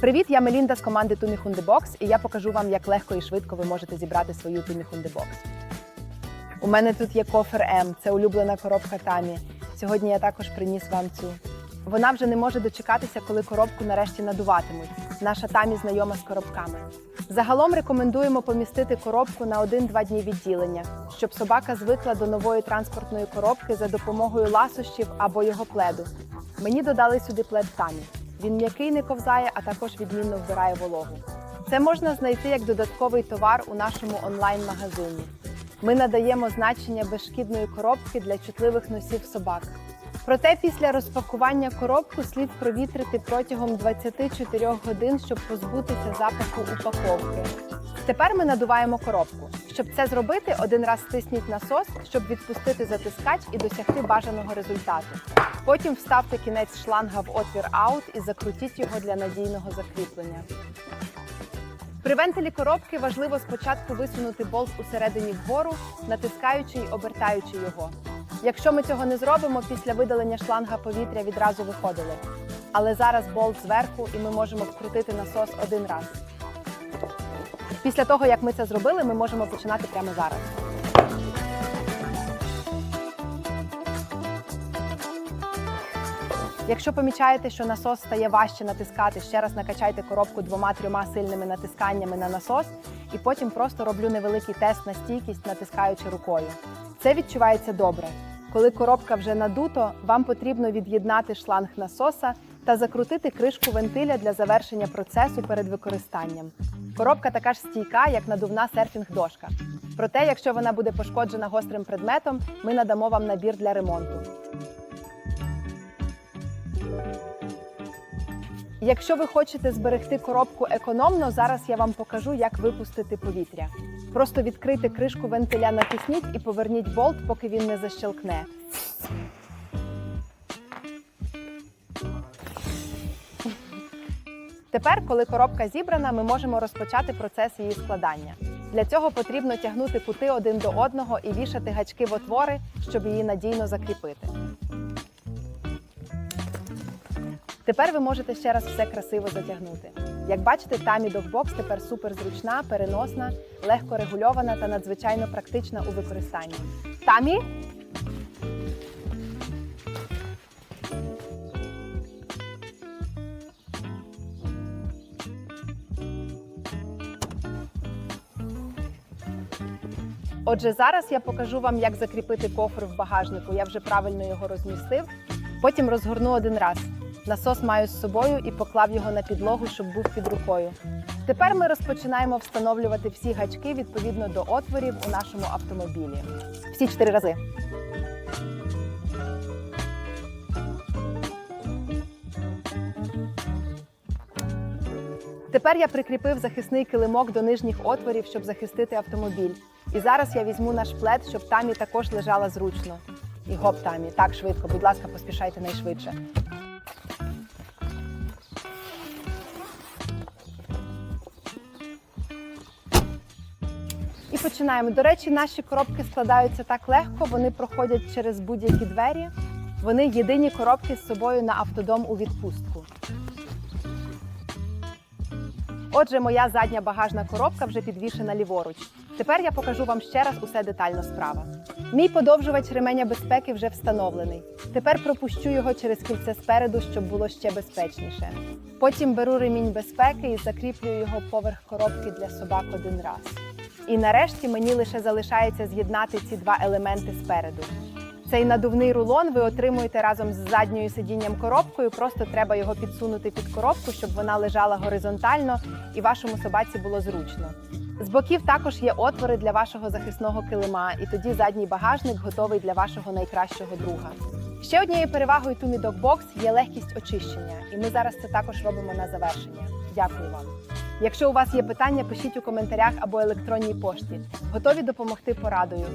Привіт, я Мелінда з команди Тумі Хундебокс, і я покажу вам, як легко і швидко ви можете зібрати свою Тумі Хундебокс. У мене тут є кофер М, це улюблена коробка Тамі. Сьогодні я також приніс вам цю. Вона вже не може дочекатися, коли коробку нарешті надуватимуть. Наша Тамі знайома з коробками. Загалом рекомендуємо помістити коробку на 1-2 дні відділення, щоб собака звикла до нової транспортної коробки за допомогою ласощів або його пледу. Мені додали сюди плед Тамі. Він м'який не ковзає, а також відмінно вбирає вологу. Це можна знайти як додатковий товар у нашому онлайн-магазині. Ми надаємо значення безшкідної коробки для чутливих носів собак. Проте після розпакування коробку слід провітрити протягом 24 годин, щоб позбутися запаху упаковки. Тепер ми надуваємо коробку. Щоб це зробити, один раз стисніть насос, щоб відпустити затискач і досягти бажаного результату. Потім вставте кінець шланга в отвір аут і закрутіть його для надійного закріплення. При вентилі коробки важливо спочатку висунути болт усередині вгору, натискаючи й обертаючи його. Якщо ми цього не зробимо, після видалення шланга повітря відразу виходило. Але зараз болт зверху і ми можемо вкрутити насос один раз. Після того, як ми це зробили, ми можемо починати прямо зараз. Якщо помічаєте, що насос стає важче натискати, ще раз накачайте коробку двома-трьома сильними натисканнями на насос, і потім просто роблю невеликий тест на стійкість, натискаючи рукою. Це відчувається добре. Коли коробка вже надуто, вам потрібно від'єднати шланг насоса та закрутити кришку вентиля для завершення процесу перед використанням. Коробка така ж стійка, як надувна серфінг-дошка. Проте, якщо вона буде пошкоджена гострим предметом, ми надамо вам набір для ремонту. Якщо ви хочете зберегти коробку економно, зараз я вам покажу, як випустити повітря. Просто відкрийте кришку вентиля, натисніть і поверніть болт, поки він не защелкне. Тепер, коли коробка зібрана, ми можемо розпочати процес її складання. Для цього потрібно тягнути кути один до одного і вішати гачки в отвори, щоб її надійно закріпити. Тепер ви можете ще раз все красиво затягнути. Як бачите, Тамі Dogbox тепер супер зручна, переносна, легко регульована та надзвичайно практична у використанні. Тамі? Отже, зараз я покажу вам, як закріпити кофр в багажнику. Я вже правильно його розмістив. Потім розгорну один раз. Насос маю з собою і поклав його на підлогу, щоб був під рукою. Тепер ми розпочинаємо встановлювати всі гачки відповідно до отворів у нашому автомобілі. Всі чотири рази. Тепер я прикріпив захисний килимок до нижніх отворів, щоб захистити автомобіль. І зараз я візьму наш плед, щоб тамі також лежала зручно. І гоп тамі, так швидко, будь ласка, поспішайте найшвидше. Починаємо. До речі, наші коробки складаються так легко, вони проходять через будь-які двері. Вони єдині коробки з собою на автодом у відпустку. Отже, моя задня багажна коробка вже підвішена ліворуч. Тепер я покажу вам ще раз усе детально справа. Мій подовжувач ременя безпеки вже встановлений. Тепер пропущу його через кільце спереду, щоб було ще безпечніше. Потім беру ремінь безпеки і закріплюю його поверх коробки для собак один раз. І нарешті мені лише залишається з'єднати ці два елементи спереду. Цей надувний рулон ви отримуєте разом з задньою сидінням коробкою. Просто треба його підсунути під коробку, щоб вона лежала горизонтально і вашому собаці було зручно. З боків також є отвори для вашого захисного килима, і тоді задній багажник готовий для вашого найкращого друга. Ще однією перевагою Tumi Dog Box є легкість очищення, і ми зараз це також робимо на завершення. Дякую вам. Якщо у вас є питання, пишіть у коментарях або електронній пошті. Готові допомогти порадою.